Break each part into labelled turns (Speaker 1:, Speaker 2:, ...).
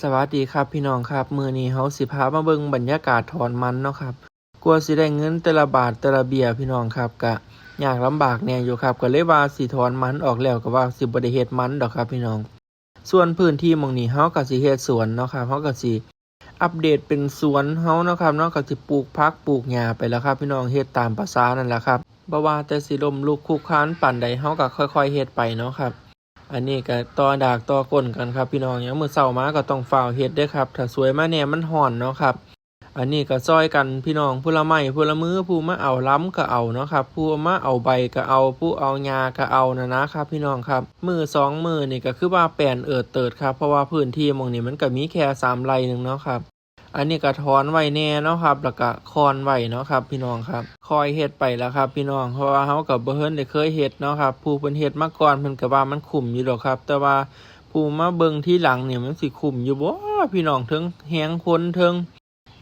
Speaker 1: สวัสดีครับพี่น้องครับ มือนี้เฮาสิพามาเบิ่งบรรยากาศถอนมันเนาะครับกลัวสิได้เงินแต่ละบาทแต่ละเบียพี่น้องครับก็ยากลำบากแน่อยู่ครับก็เลยว่าสิถอนมันออกแล้วก็ว่าสิบ่ได้เฮ็ดมันดอกครับพี่น้อง ส่วนพื้นที่มองนี้เฮาก็สิเฮ็ดสวนเนาะครับเฮาก็สิอัปเดตเป็นสวนเฮาเนาะครับเนาะก็สิปลูกผักปลูกหญ้าไปแล้วครับ พี่น้องเฮ็ดตามภาษานั่นแหละครับบ่ว่าแต่สิลมลุกคลุกคลานปานใดเฮาก็ค่อยๆเฮ็ดไปเนาะครับ อันนี้ก็ต่อดากต่อก้นกันครับพี่น้องอย่างมือเช้ามาก็ต้องฝ้าเฮ็ดด้อครับถ้าสวยมาแน่มันฮ้อนเนาะครับ อันนี้ก็ซอยกันพี่น้องผู้ละไม้ผู้ละมือผู้มาเอาล้ำก็เอาเนาะครับผู้มาเอาใบก็เอาผู้เอาหญ้าก็เอานะนะครับ พี่น้องครับมือสองมือนี่ก็คือว่าแปลนเอิดเติดครับเพราะว่าพื้นที่มองนี้มันก็มีแค่สามไร่หนึ่งเนาะครับ อันนี้ก็ถอนไว้แน่เนาะครับ แล้วก็คอนไว้เนาะครับ พี่น้องครับ คอยเฮ็ดไปแล้วครับ พี่น้อง เพราะว่าเฮากับบ่เฮิ่นได้เคยเฮ็ดเนาะครับ ผู้เพิ่นเฮ็ดมาก่อนเพิ่นก็ว่ามันคุ้มอยู่ดอกครับ แต่ว่าผู้มาเบิ่งที่หลังเนี่ยมันสิคุ้มอยู่บ่พี่น้องเทิงแฮงคนเทิง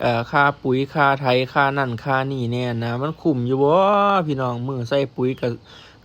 Speaker 1: เอ่อค่าปุ๋ยค่าไถค่านั่นค่านี่แน่นะ มันคุ้มอยู่บ่พี่น้องมือใส่ปุ๋ยก็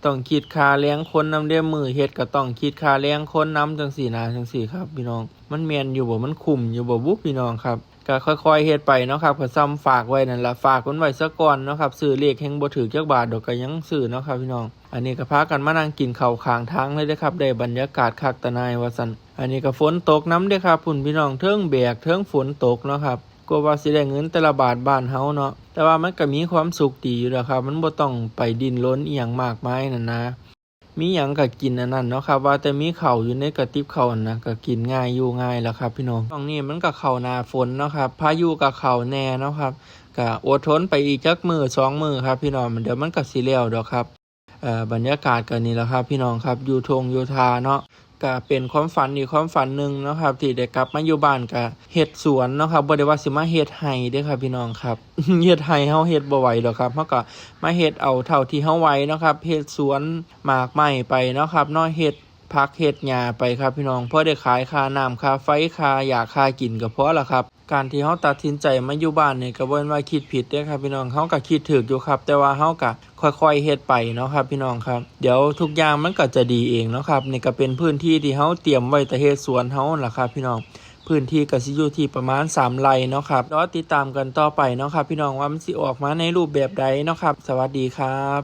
Speaker 1: ต้องคิดค่าแรงคนนำเด้อมือเฮ็ดก็ต้องคิดค่าแรงคนนำจังซี่นะจังซี่ครับ พี่น้องมันแม่นอยู่บ่มันคุ้มอยู่บ่บุพี่น้องครับ ก็ค่อยๆเฮ็ดไปเนาะครับก็ซ้ำฝากไว้นั่นละฝากมันไว้ซะก่อนเนาะครับซื้อเลขแห่งบ่ถือจักบาทดอกก็ยังซื้อเนาะครับพี่น้อง อันนี้ก็พากันมานั่งกินข้าวข้างทางเลยเด้อครับได้บรรยากาศคักตะนายว่าซั่นอันนี้ก็ฝนตกน้ำเด้อครับพุ่นพี่น้องเทิงแบกเทิงฝนตกเนาะครับกลัวว่าสิได้เงินแต่ละบาทบ้านเฮาเนาะแต่ว่ามันก็มีความสุขดีอยู่แล้วครับ มันบ่ต้องไปดิ้นรนอีหยังมากมายนั่นนะ มีหยังก็กินอันนั้นเนาะครับ ว่าแต่มีเข่าอยู่ในกระติบเข่านะก็กินง่ายอยู่ง่ายแล้วครับพี่น้องตรงนี้มันก็เข่านาฝนเนาะครับพายุกับเข่าแน่เนาะครับก็อดทนไปอีกจักมือสองมือครับ พี่น้องเดี๋ยวมันก็สีเล้วดอกครับเอ่อบรรยากาศกันี่แหละครับ พี่น้องครับอยู่ทงอยู่ทาเนาะ ก็เป็นความฝันอีกความฝันหนึ่งนะครับ ที่ได้กลับมาอยู่บ้านก็เฮ็ดสวนนะครับบ่ได้ว่าสิมาเฮ็ดไห้เด้อครับพี่น้องครับเฮ็ดไห้เฮาเฮ็ดบ่ไหวดอกครับเฮาก็มาเฮ็ดเอาเท่าที่เฮาไหวนะครับเฮ็ดสวนหมากไม้ไปนะครับเนาะเฮ็ด พักเฮ็ดหญ้าไปครับพี่น้องพอได้ขายค่าน้ำค่าไฟค่าอยากค่ากินก็พอละครับ การที่เฮาตัดสินใจมาอยู่บ้านนี่ก็บ่แม่นว่าคิดผิดเด้ครับพี่น้องเฮาก็คิดถูกอยู่ครับ แต่ว่าเฮาก็ค่อยๆเฮ็ดไปเนาะครับ พี่น้องครับ เดี๋ยวทุกอย่างมันก็จะดีเองเนาะครับนี่ก็เป็นพื้นที่ที่เฮาเตรียมไว้แต่เฮ็ดสวนเฮาล่ะครับ พี่น้องพื้นที่ก็สิอยู่ที่ประมาณ 3 ไร่เนาะครับรอติดตามกันต่อไปเนาะครับ พี่น้องว่ามันสิออกมาในรูปแบบใดเนาะครับ สวัสดีครับ